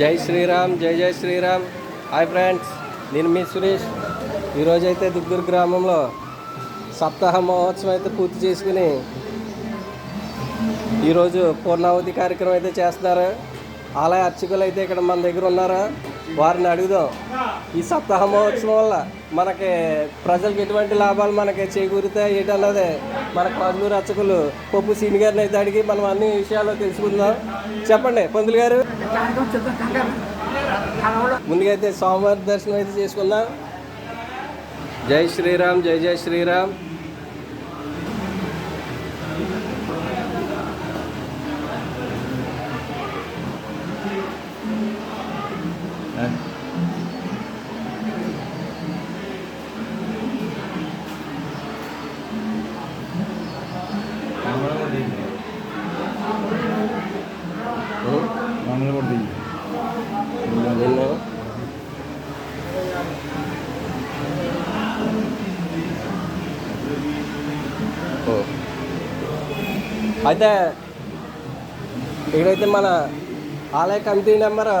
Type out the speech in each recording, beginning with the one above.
జై శ్రీరామ్ జై జై శ్రీరామ్. హాయ్ ఫ్రెండ్స్ నేను మీ సురేష్. ఈరోజైతే దుగ్గురు గ్రామంలో సప్తాహ మహోత్సవం అయితే పూర్తి చేసుకుని ఈరోజు పూర్ణావతి కార్యక్రమం అయితే చేస్తున్నారు. ఆలయ అర్చకులు అయితే ఇక్కడ మన దగ్గర ఉన్నారా? వారిని అడుగుదాం. ఈ సప్తాహ మహోత్సవం వల్ల మనకి ప్రజలకు ఎటువంటి లాభాలు మనకి చేకూరుతాయి? ఏంటన్నది మన ప్రజలు అర్చకులు పప్పు సీని గారిని అయితే అడిగి మనం అన్ని విషయాలు తెలుసుకుందాం. చెప్పండి పందులు గారు. ముందుగా అయితే సోమవారి దర్శనం అయితే చేసుకుందాం. జై శ్రీరామ్ జై జై శ్రీరామ్. అయితే ఇక్కడైతే మన ఆలయ కమిటీ నెంబర్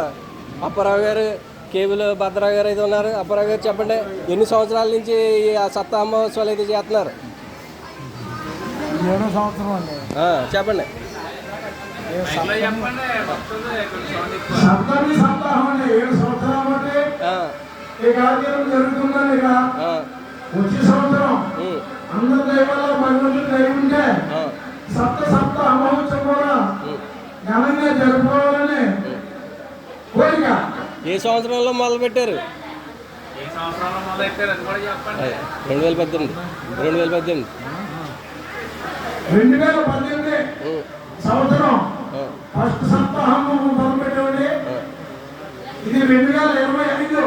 అప్పారావు గారు కేబుల్ భద్రరావు గారు అయితే ఉన్నారు. అప్పారావు గారు చెప్పండి ఎన్ని సంవత్సరాల నుంచి ఈ సప్తాహ మహోత్సవాలు అయితే చేస్తున్నారు? ఏడో సంవత్సరం అండి. చెప్పండి. వచ్చే సంవత్సరం అందరి దైవాల ఘనంగా జరుపుకోవాలని కోరిక. ఏ సంవత్సరంలో మొదలు పెట్టారు రెండు వేల పద్దెనిమిది రెండు వేల పద్దెనిమిది. రెండు వేల పద్దెనిమిది సంవత్సరం. ఫస్ట్ సప్తాహం మొదలుపెట్టామండి ఆ, ఇది రెండు వేల ఇరవై ఐదు.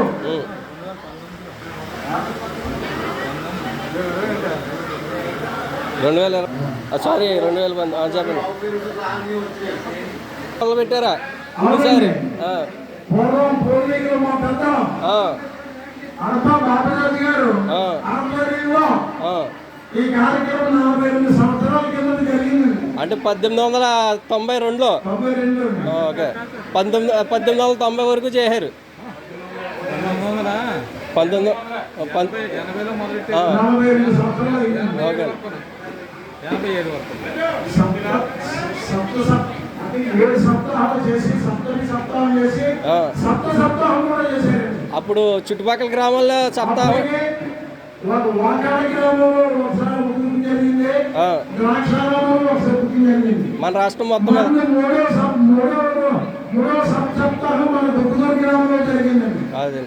రెండు వేల సారీ రెండు వేల మంది ఆ, చెప్పండి. మొదలు పెట్టారా? సార్ అంటే పద్దెనిమిది వందల తొంభై రెండులో. ఓకే. పంతొమ్మిది పద్దెనిమిది వందల తొంభై వరకు చేశారు. పంతొమ్మిది. ఓకే. ఏడు అప్పుడు చుట్టుపక్కల గ్రామాల్లో సప్తాహం. మన రాష్ట్రం మొత్తం అది.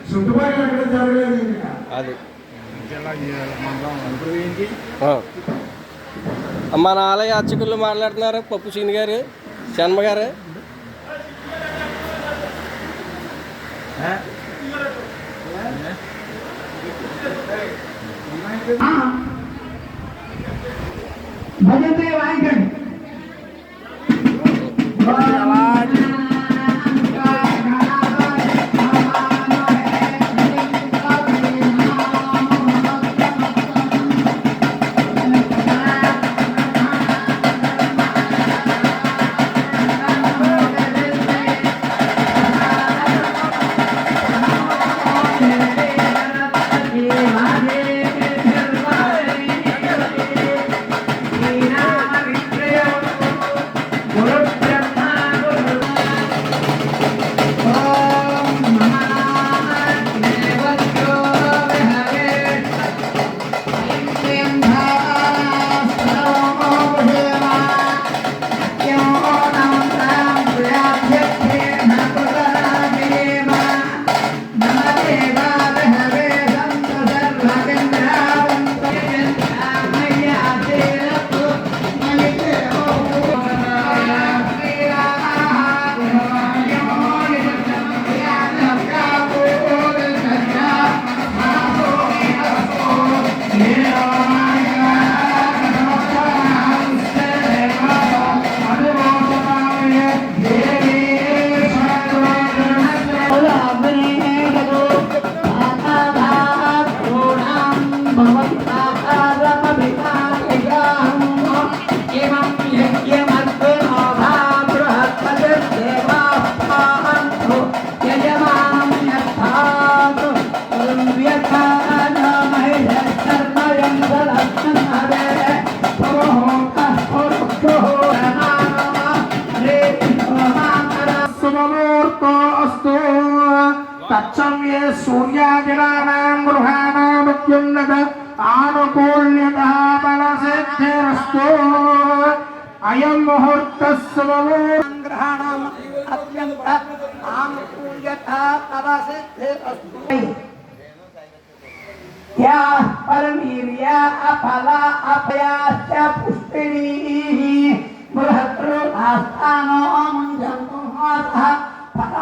అది. మన ఆలయ అర్చకులు మాట్లాడుతున్నారు. పప్పు సీని గారు శర్మ గారు. భజంతే तच्चं ये सूर्यादिनां गृहाणामुद्युन्नत आनुकूल्यतः बलसिद्धिरस्तु अयं मुहूर्तः सममूर्ग्रहाणाम् अत्यन्त आनुकूल्यतः बलसिद्धिरस्तु యా పరమీర్య అఫల అభయాశ్చ పుష్పిణీః. బృహత్రు ఆస్థానో ముంజంతు ఫలం